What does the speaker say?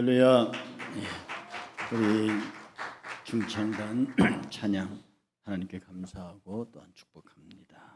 할렐루야. 예. 우리 중창단 찬양 하나님께 감사하고 또한 축복합니다.